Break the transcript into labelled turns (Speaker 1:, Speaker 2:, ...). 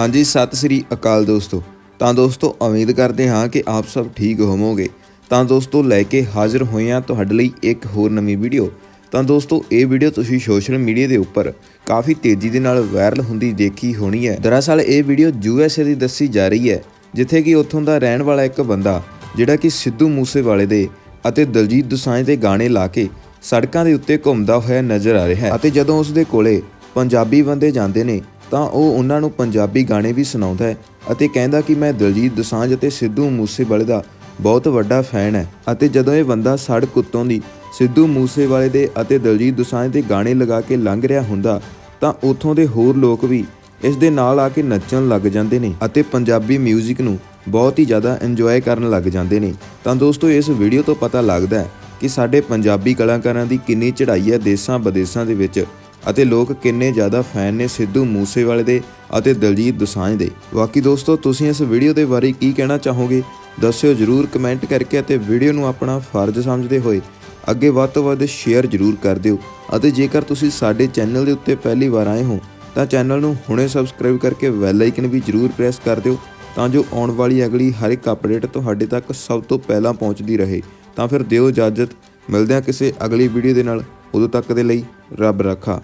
Speaker 1: ਹਾਂਜੀ, ਸਤਿ ਸ੍ਰੀ ਅਕਾਲ ਦੋਸਤੋ। ਤਾਂ ਦੋਸਤੋ, ਉਮੀਦ ਕਰਦੇ ਹਾਂ ਕਿ ਆਪ ਸਭ ਠੀਕ ਹੋਵੋਗੇ। ਤਾਂ ਦੋਸਤੋ, ਲੈ ਕੇ ਹਾਜ਼ਰ ਹੋਏ ਹਾਂ ਤੁਹਾਡੇ ਲਈ ਇੱਕ ਹੋਰ ਨਵੀਂ ਵੀਡੀਓ। ਤਾਂ ਦੋਸਤੋ, ਇਹ ਵੀਡੀਓ ਤੁਸੀਂ ਸੋਸ਼ਲ ਮੀਡੀਆ ਦੇ ਉੱਪਰ ਕਾਫੀ ਤੇਜ਼ੀ ਦੇ ਨਾਲ ਵਾਇਰਲ ਹੁੰਦੀ ਦੇਖੀ ਹੋਣੀ ਹੈ। ਦਰਅਸਲ, ਇਹ ਵੀਡੀਓ ਯੂਐਸਏ ਦੀ ਦੱਸੀ ਜਾ ਰਹੀ ਹੈ, ਜਿੱਥੇ ਕਿ ਉੱਥੋਂ ਦਾ ਰਹਿਣ ਵਾਲਾ ਇੱਕ ਬੰਦਾ, ਜਿਹੜਾ ਕਿ ਸਿੱਧੂ ਮੂਸੇਵਾਲੇ ਦੇ ਅਤੇ ਦਲਜੀਤ ਦੋਸਾਂਝ ਦੇ ਗਾਣੇ ਲਾ ਕੇ ਸੜਕਾਂ ਦੇ ਉੱਤੇ ਘੁੰਮਦਾ ਹੋਇਆ ਨਜ਼ਰ ਆ ਰਿਹਾ ਹੈ। ਅਤੇ ਜਦੋਂ ਉਸ ਦੇ ਕੋਲੇ ਪੰਜਾਬੀ ਬੰਦੇ ਜਾਂਦੇ ਨੇ ਤਾਂ ਉਹ ਉਹਨਾਂ ਨੂੰ ਪੰਜਾਬੀ ਗਾਣੇ ਵੀ ਸੁਣਾਉਂਦਾ ਹੈ ਅਤੇ ਕਹਿੰਦਾ ਕਿ ਮੈਂ ਦਲਜੀਤ ਦੋਸਾਂਝ ਅਤੇ ਸਿੱਧੂ ਮੂਸੇਵਾਲੇ ਦਾ ਬਹੁਤ ਵੱਡਾ ਫੈਨ ਹੈ ਅਤੇ ਜਦੋਂ ਇਹ ਬੰਦਾ ਸੜਕ ਉੱਤੋਂ ਦੀ ਸਿੱਧੂ ਮੂਸੇਵਾਲੇ ਦੇ ਅਤੇ ਦਲਜੀਤ ਦੋਸਾਂਝ ਦੇ ਗਾਣੇ ਲਗਾ ਕੇ ਲੰਘ ਰਿਹਾ ਹੁੰਦਾ ਤਾਂ ਉੱਥੋਂ ਦੇ ਹੋਰ ਲੋਕ ਵੀ ਇਸ ਦੇ ਨਾਲ ਆ ਕੇ ਨੱਚਣ ਲੱਗ ਜਾਂਦੇ ਨੇ ਅਤੇ ਪੰਜਾਬੀ 뮤직 ਨੂੰ ਬਹੁਤ ਹੀ ਜ਼ਿਆਦਾ ਇੰਜੋਏ ਕਰਨ ਲੱਗ ਜਾਂਦੇ ਨੇ। ਤਾਂ ਦੋਸਤੋ, ਇਸ ਵੀਡੀਓ ਤੋਂ ਪਤਾ ਲੱਗਦਾ ਹੈ ਕਿ ਸਾਡੇ ਪੰਜਾਬੀ ਕਲਾਕਾਰਾਂ ਦੀ ਕਿੰਨੀ ਚੜ੍ਹਾਈ ਹੈ ਦੇਸ਼ਾਂ ਵਿਦੇਸ਼ਾਂ ਦੇ ਵਿੱਚ ਅਤੇ ਲੋਕ ਕਿੰਨੇ ਜ਼ਿਆਦਾ ਫੈਨ ਨੇ ਸਿੱਧੂ ਮੂਸੇਵਾਲੇ ਦੇ ਅਤੇ ਦਲਜੀਤ ਦੋਸਾਂਝ ਦੇ। ਬਾਕੀ ਦੋਸਤੋ, ਤੁਸੀਂ ਇਸ ਵੀਡੀਓ ਦੇ ਬਾਰੇ ਕੀ ਕਹਿਣਾ ਚਾਹੋਗੇ? ਦੱਸਿਓ ਜਰੂਰ ਕਮੈਂਟ ਕਰਕੇ ਅਤੇ ਵੀਡੀਓ ਨੂੰ ਆਪਣਾ ਫਰਜ਼ ਸਮਝਦੇ ਹੋਏ ਅੱਗੇ ਵੱਧ ਤੋਂ ਵੱਧ ਸ਼ੇਅਰ ਜਰੂਰ ਕਰ ਦਿਓ। ਅਤੇ ਜੇਕਰ ਤੁਸੀਂ ਸਾਡੇ ਚੈਨਲ ਦੇ ਉੱਤੇ ਪਹਿਲੀ ਵਾਰ ਆਏ ਹੋ, ਤਾਂ ਚੈਨਲ ਨੂੰ ਹੁਣੇ ਸਬਸਕ੍ਰਾਈਬ ਕਰਕੇ ਬੈਲ ਆਈਕਨ ਵੀ ਜਰੂਰ ਪ੍ਰੈਸ ਕਰ ਦਿਓ ਤਾਂ ਜੋ ਆਉਣ ਵਾਲੀ ਅਗਲੀ ਹਰ ਇੱਕ ਅਪਡੇਟ ਤੁਹਾਡੇ ਤੱਕ ਸਭ ਤੋਂ ਪਹਿਲਾਂ ਪਹੁੰਚਦੀ ਰਹੇ। ਤਾਂ ਫਿਰ ਦਿਓ ਇਜਾਜ਼ਤ। ਮਿਲਦੇ ਹਾਂ ਕਿਸੇ ਅਗਲੀ ਵੀਡੀਓ ਦੇ ਨਾਲ। ਉਦੋਂ ਤੱਕ ਦੇ ਲਈ ਰੱਬ ਰੱਖਾ।